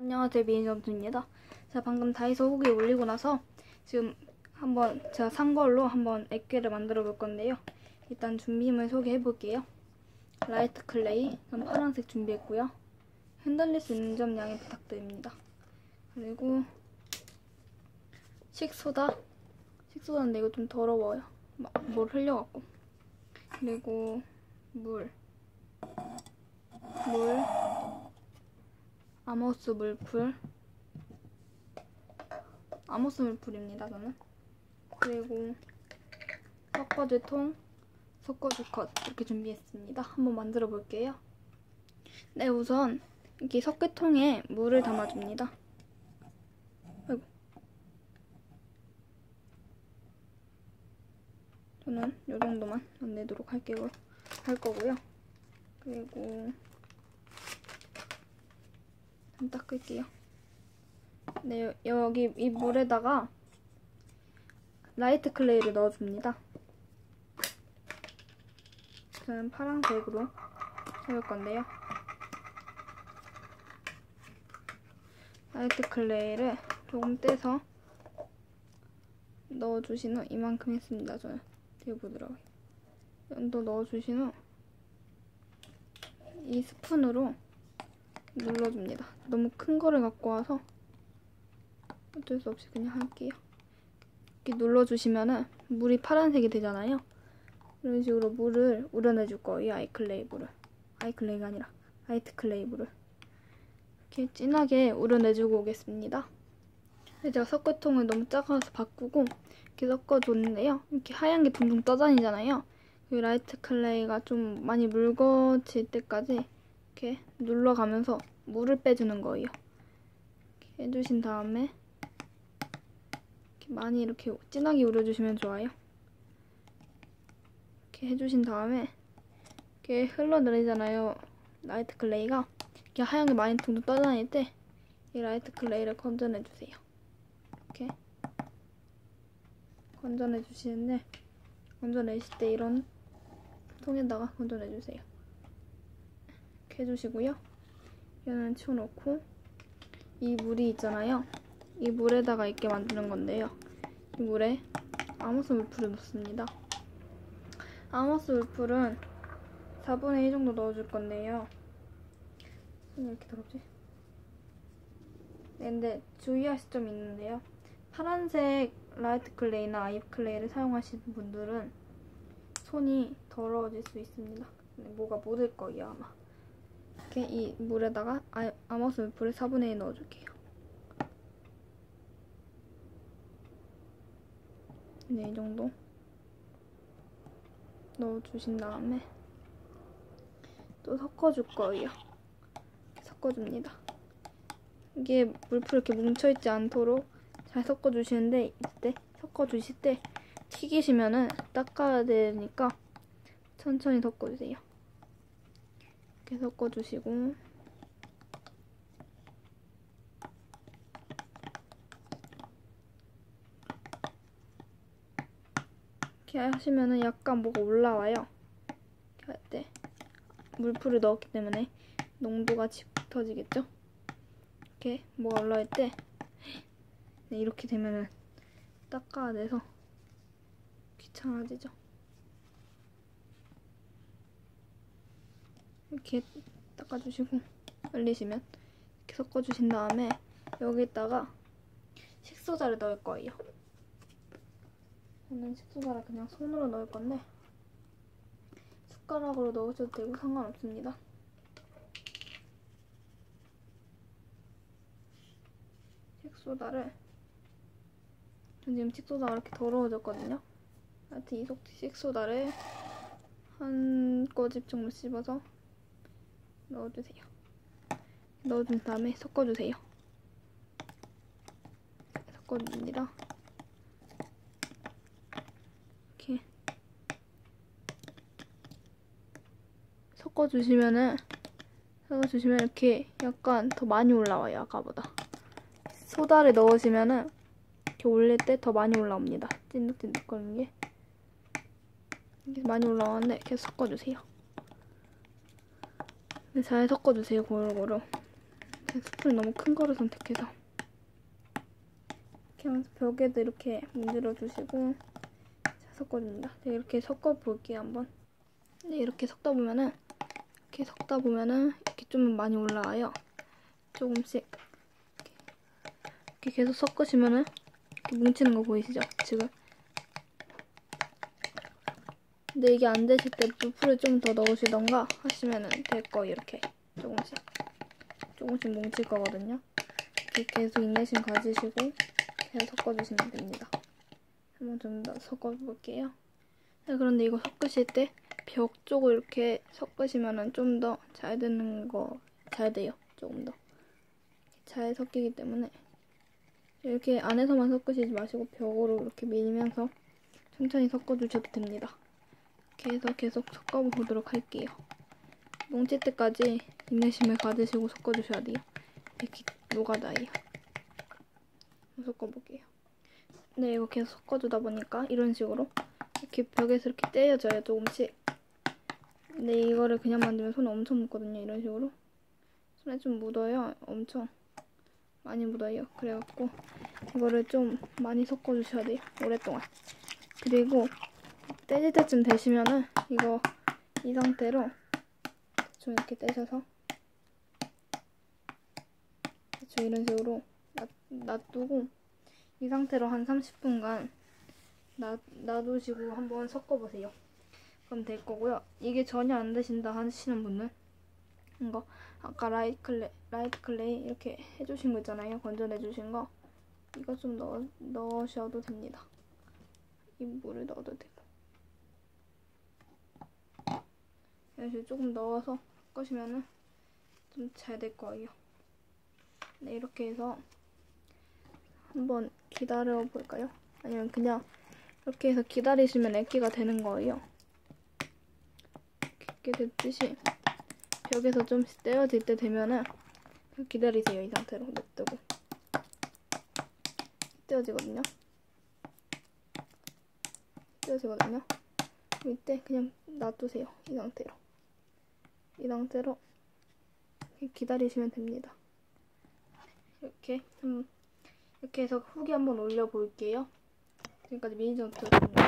안녕하세요 미인점수입니다. 제가 방금 다이소 후기 올리고 나서 지금 한번 제가 산 걸로 한번 액괴를 만들어 볼 건데요. 일단 준비물 소개해 볼게요. 라이트 클레이, 전 파란색 준비했고요. 흔들릴 수 있는 점 양해 부탁드립니다. 그리고 식소다, 식소다인데 이거 좀 더러워요. 막뭘 흘려갖고. 그리고 물, 물, 아모스 물풀. 아모스 물풀입니다 저는. 그리고 섞어줄 통 섞어줄 컷 이렇게 준비했습니다. 한번 만들어 볼게요. 네 우선 이렇게 석회통에 물을 담아줍니다. 아이고. 저는 이 정도만 내도록 할게요. 할 거고요. 그리고 좀 닦을게요. 네, 여기 이 물에다가 라이트 클레이를 넣어줍니다. 저는 파란색으로 해볼 건데요. 라이트 클레이를 조금 떼서 넣어주신 후 이만큼 했습니다. 저는 되게 부드러워요. 또 넣어주신 후 이 스푼으로 눌러줍니다. 너무 큰 거를 갖고 와서 어쩔 수 없이 그냥 할게요. 이렇게 눌러주시면은 물이 파란색이 되잖아요. 이런 식으로 물을 우려내줄 거예요. 아이클레이 물을. 아이클레이가 아니라 아이트 클레이 물을. 이렇게 진하게 우려내주고 오겠습니다. 제가 섞어통을 너무 작아서 바꾸고 이렇게 섞어줬는데요. 이렇게 하얀 게 둥둥 떠다니잖아요. 이 라이트 클레이가 좀 많이 묽어질 때까지 이렇게 눌러가면서 물을 빼주는 거예요. 이렇게 해주신 다음에 이렇게 많이 이렇게 진하게 우려주시면 좋아요. 이렇게 해주신 다음에 이렇게 흘러내리잖아요. 라이트 클레이가 이렇게 하얀 게 많이 둥둥 떠다닐 때 이 라이트 클레이를 건져내주세요. 이렇게 건져내주시는데 건져내실 때 이런 통에다가 건져내주세요. 해주시고요. 얘는 치워놓고 이 물이 있잖아요. 이 물에다가 있게 만드는 건데요. 이 물에 아모스 물풀을 넣습니다. 아모스 물풀은 4분의 1 정도 넣어줄 건데요. 손이 이렇게 더럽지? 네, 근데 주의하실 점이 있는데요. 파란색 라이트 클레이나 아이 클레이를 사용하시는 분들은 손이 더러워질 수 있습니다. 뭐가 묻을 거예요 아마. 이렇게 이 물에다가 아, 아모스 물풀을 4분의 1 넣어줄게요. 네, 이 정도 넣어주신 다음에 또 섞어줄 거예요. 섞어줍니다. 이게 물풀 이렇게 뭉쳐있지 않도록 잘 섞어주시는데 이때 섞어주실 때 튀기시면은 닦아야 되니까 천천히 섞어주세요. 이렇게 섞어주시고 이렇게 하시면은 약간 뭐가 올라와요. 이렇게 할 때 물풀을 넣었기 때문에 농도가 짙어지겠죠? 이렇게 뭐가 올라올 때 네, 이렇게 되면은 닦아야 돼서 귀찮아지죠. 이렇게 닦아주시고 올리시면 이렇게 섞어주신 다음에 여기다가 식소다를 넣을 거예요. 저는 식소다를 그냥 손으로 넣을 건데 숟가락으로 넣으셔도 되고 상관없습니다. 식소다를 전 지금 식소다가 이렇게 더러워졌거든요. 하여튼 이 식소다를 한 꼬집 정도 씹어서 넣어주세요. 넣어준 다음에 섞어주세요. 섞어줍니다. 이렇게 섞어주시면은 섞어주시면 이렇게 약간 더 많이 올라와요 아까보다. 소다를 넣으시면은 이렇게 올릴 때 더 많이 올라옵니다. 찐득찐득거리는 게. 이게 많이 올라오는데 계속 섞어주세요. 잘 섞어주세요, 고루고루. 스푼이 너무 큰 거를 선택해서 이렇게 하면서 벽에도 이렇게 문질러 주시고 자, 섞어줍니다. 네, 이렇게 섞어 볼게요 한번. 네, 이렇게 섞다 보면은 이렇게 섞다 보면은 이렇게 좀 많이 올라와요. 조금씩 이렇게 계속 섞으시면은 이렇게 뭉치는 거 보이시죠? 지금. 근데 이게 안 되실 때 물풀을 좀더 넣으시던가 하시면은 될 거예요. 이렇게 조금씩 조금씩 뭉칠 거거든요. 이렇게 계속 인내심 가지시고 계속 섞어주시면 됩니다. 한번 좀 더 섞어볼게요. 네, 그런데 이거 섞으실 때 벽 쪽을 이렇게 섞으시면은 좀더 잘 되는 거 잘 돼요. 조금 더 잘 섞이기 때문에 이렇게 안에서만 섞으시지 마시고 벽으로 이렇게 밀면서 천천히 섞어주셔도 됩니다. 이렇게 해서 계속 섞어보도록 할게요. 뭉칠 때까지 인내심을 가지시고 섞어주셔야 돼요. 이렇게 녹아다요. 섞어볼게요. 네, 이거 계속 섞어주다 보니까 이런 식으로 이렇게 벽에서 이렇게 떼어져요, 조금씩. 근데 이거를 그냥 만들면 손에 엄청 묻거든요, 이런 식으로. 손에 좀 묻어요, 엄청. 많이 묻어요. 그래갖고 이거를 좀 많이 섞어주셔야 돼요, 오랫동안. 그리고 떼질 때쯤 되시면은 이거 이 상태로 좀 이렇게 떼셔서 대충 이런 식으로 놔, 놔두고 이 상태로 한 30분간 놔, 놔두시고 한번 섞어보세요. 그럼 될 거고요. 이게 전혀 안 되신다 하시는 분은 이거 아까 라이트 클레 라이트 클레이 이렇게 해주신 거 있잖아요. 건져내주신 거 이거 좀 넣어, 넣으셔도 됩니다. 이 물을 넣어도 되고 식으로 조금 넣어서 섞으시면은 좀 잘 될 거예요. 네, 이렇게 해서 한번 기다려 볼까요? 아니면 그냥 이렇게 해서 기다리시면 액기가 되는 거예요. 이렇게 됐듯이 벽에서 좀씩 떼어질 때 되면은 기다리세요. 이 상태로 냅두고 떼어지거든요. 떼어지거든요. 이때 그냥 놔두세요. 이 상태로. 이 상태로 기다리시면 됩니다. 이렇게 음, 이렇게 해서 후기 한번 올려볼게요. 지금까지 미니전투였습니다.